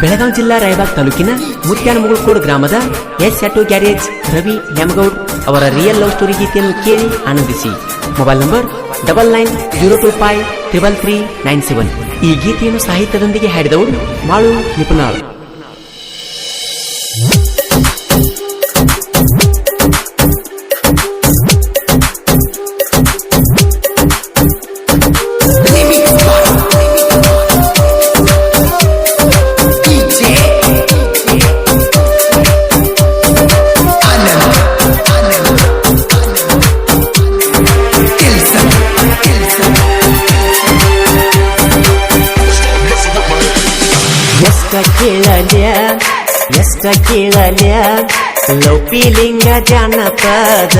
ಬೆಳಗಾವಿ ಜಿಲ್ಲಾ ರಾಯಬಾಗ್ ತಾಲೂಕಿನ ಮುತ್ಯಾನಮುಗುಳ್ಕೋಡ್ ಗ್ರಾಮದ S auto garage Ravi Hemagoud ಅವರ ರಿಯಲ್ ಲವ್ ಸ್ಟೋರಿ ಗೀತೆಯನ್ನು ಕೇಳಿ ಆನಂದಿಸಿ. Mobile number double nine zero two five triple three nine seven. ಈ ಗೀತೆಯನ್ನು ಸಾಹಿತ್ಯದೊಂದಿಗೆ ಹಾಡಿದವರು ಮಾಳು ನಿಪುಣಾಳ್. ಕೇಳಲ್ಯ? ಲೌಪಿಲಿಂಗ ಜನಪದ.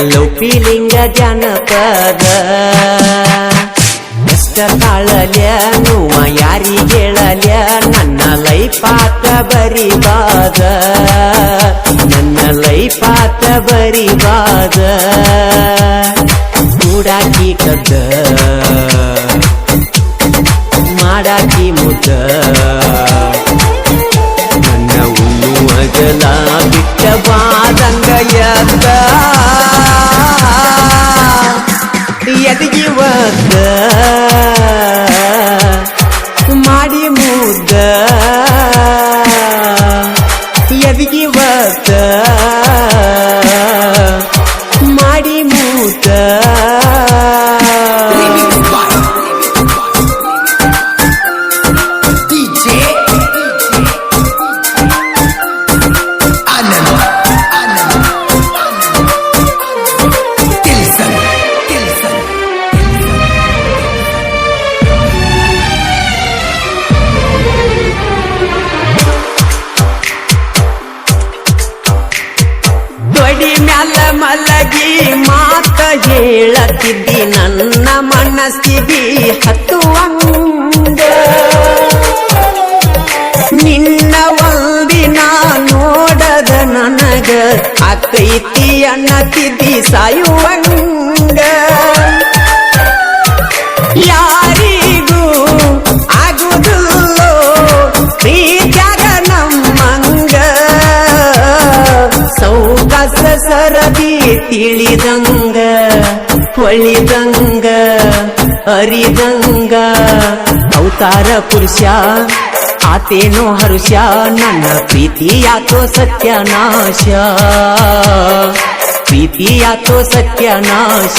ಲೌಪಿಲಿಂಗ ಜಾನಪದ. ಎಷ್ಟ ತಾಳಲ್ಯ, ನೋವ ಯಾರಿಗೇಳಲ್ಯ ನನ್ನ ಲೈಫಾತ ಬರಿಬಾದ. ನನ್ನ ಲೈಫಾತ ಬರಿಬಾದ. ಕೂಡಾಕಿ ಕದ್ದ. ಮಾಡಾಕಿ ಮುದ್ದ. ಉಣ್ಣುವಗಲ ಬಿಟ್ಟ ಬಾದಂಗ ಎದ್ದ ಮನಸ್ಸಿಗೆ ಹತ್ತುವಂಗ ನಿನ್ನ ಒಂದಿನ ನೋಡದ ನನಗ ಅಕ್ಕೈತಿ ಅನ್ನತಿದ್ದಿ ಸಾಯುವಂಗ ಯಾರಿಗೂ ಆಗುದಿಲ್ಲೋ ಪ್ರೀತ್ಯಾಗ ನಮ್ಮಂಗ. ಸೌಗಸ ಸರದಿ ತಿಳಿದಂಗ, ಹೊಳಿದಂಗ. ಅರಿದಂಗ ಅವತಾರ ಪುರುಷ ಆತೇನೋ ಹರುಷ ನನ್ನ ಸತ್ಯನಾಶ. ಪ್ರೀತಿಯಾತೋ ಸತ್ಯನಾಶ.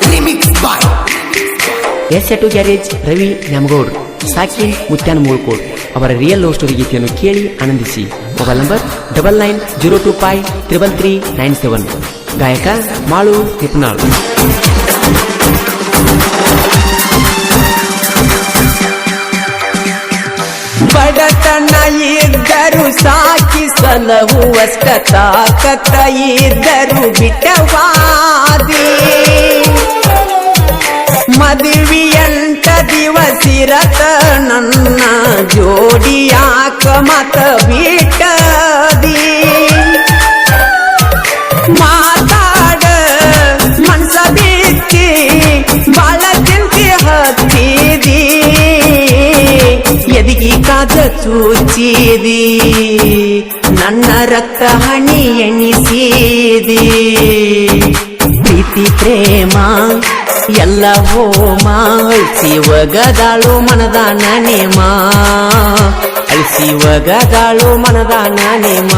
Remix by S two garage Ravi Nyamagoud ಸಾಕಿನ್ Mutyana Mulkod. ಅವರ ರಿಯಲ್ ಲವ್ ಸ್ಟೋರಿ ಗೀತೆಯನ್ನು ಕೇಳಿ ಆನಂದಿಸಿ. Mobile number double nine zero two five triple three nine seven ಗಾಯಕ ಮಾಳು ನಿಪುಣಾಳ್ ಬಡತನ ಇದ್ದರು ಸಾಕಿ ಸಲಹುವಷ್ಟ ತಾಕತ್ತ ಇದ್ದರು ಬಿಟ್ಟವಾದಿ. ಚೂಚಿದಿ ನನ್ನ ರಕ್ತ ಹಣಿ ಎಣಿಸಿದಿ. ಪ್ರೀತಿ, ಪ್ರೇಮ, ಎಲ್ಲ ಹೋಮ. ಅಳಿಸಿ ಗದಾಳು ಮನದಾನ ನೇಮ ಅಳಿಸಿ ಗದಾಳು ಮನದಾನ ನೇಮ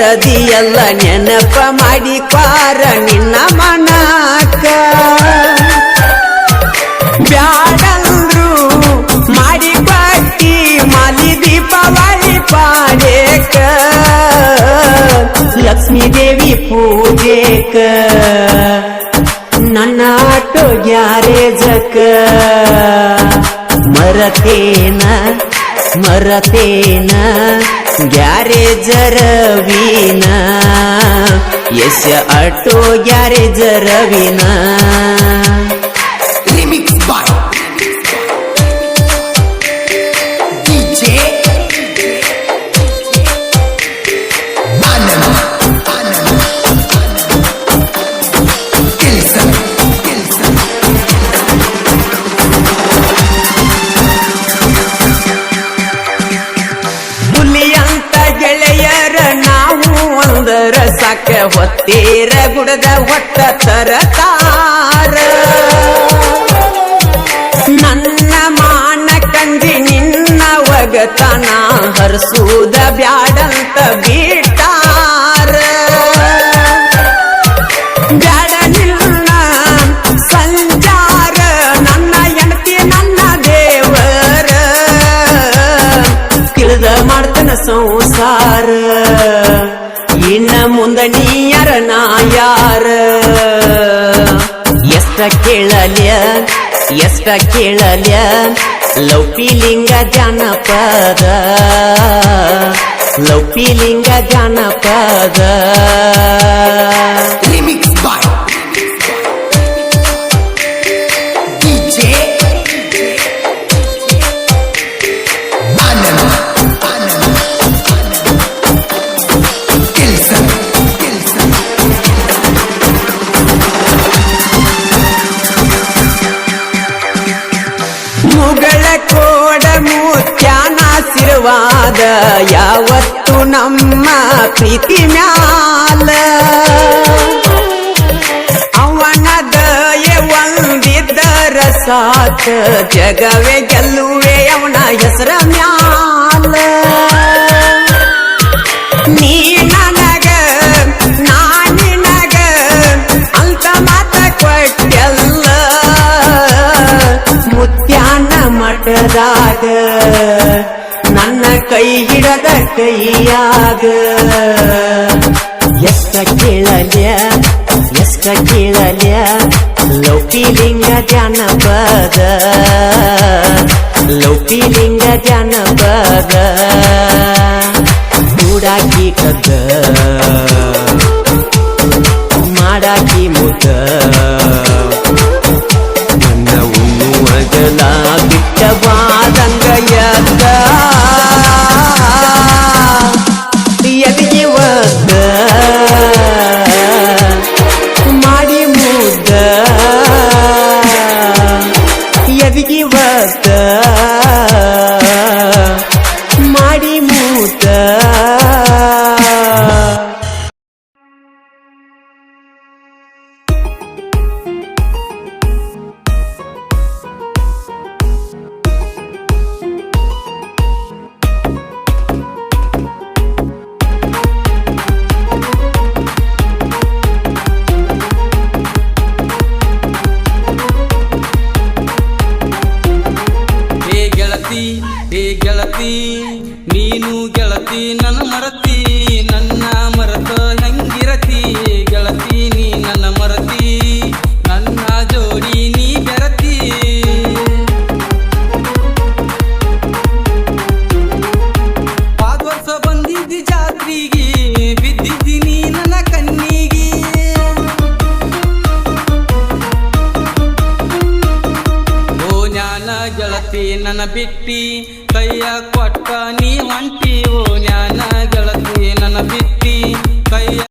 ತೆಕ್ಕಿ ಬಡದಿಯಲ್ಲ ನೆನಪ ಮಾಡಿ ಪಾರ ನಿನ್ನ ಮನಕ. ಮಾಡಿ ಬಟ್ಟಿ ಮಾಲಿ ದೀಪಾವಳಿ ಪಾಡೇಕ ಲಕ್ಷ್ಮೀ ದೇವಿ ಪೂಜೆಕ ಗ್ಯಾರೇಜಕ ಮರತೇನ ಮರತೇನ. ಗ್ಯಾರೇಜ ರವೀನ ಎಸ್ ಆಟೋ ಗ್ಯಾರೇಜ ರವೀನ ಗುಡದ ಹೊಟ್ಟ ತರತಾರ ನನ್ನ ಮಾನ ಕಂಡಿ ನಿನ್ನ ಒಗತನ ಹರ್ಸೂದ ಬ್ಯಾಡಂತ ಬಿಟ್ಟಾರ ಎಷ್ಟ ಕೇಳಲ್ಯ ಎಷ್ಟ ಕೇಳಲ್ಯ ಜಾನಪದ ಲೌಪಿಲಿಂಗ ಜಾನಪದ. ರಿಮಿಕ್ಸ್ by DJ ಯಾವತ್ತು ನಮ್ಮ ಪ್ರೀತಿ ಮ್ಯಾಲ? ಅವನ ದಯೆ ಒಂದಿದ್ದರ ಸಾಥ ಜಗವೇ ಗೆಲ್ಲುವೆ ಅವನ ಹೆಸರ ಮ್ಯಾಲ. ನೀ ನನಗ, ನಾ ನಿನಗ ಅಂತ ಮಾತ ಕೊಟ್ಟೆಲ್ಲ. ಮುತ್ಯಾನ ಮಠದಾಗ ಕೈಯಾಗ ಎಷ್ಟ ಕೇಳಲ್ಯ ಎಷ್ಟ ಕೇಳಲ್ಯ ಲೌಕಿಲಿಂಗ ಜಾನಪದ ಲೌಕಿಲಿಂಗ ಜಾನಪದ ಕೂಡಾಕಿ ಕದ್ದ ಮಾಡಾಕಿ ಮುದ್ದ. The. ನೀನು ಗೆಳತಿ, ನನ್ನ ಮರತಿ, ನನ್ನ ಮರತ ಹೆಂಗಿರತಿ? ಗೆಳತಿ, ನೀ ನನ್ನ ಮರತಿ, ನನ್ನ ಜೋಡಿ ನೀ ಬೆರತಿ. ಪಾದ ವರ್ಷ ಬಂದಿದ್ದಿ ಜಾತ್ರಿಗೆ, ಬಿದ್ದಿದ್ದೀನಿ ನನ್ನ ಬಿಟ್ಟಿ ಕೈಯ ಕೊಟ್ಟ ನೀ ಹೊಂಟಿ ಓ ಜ್ಞಾನ ಗೆಳತಿ ನನ್ನ ಬಿಟ್ಟಿ.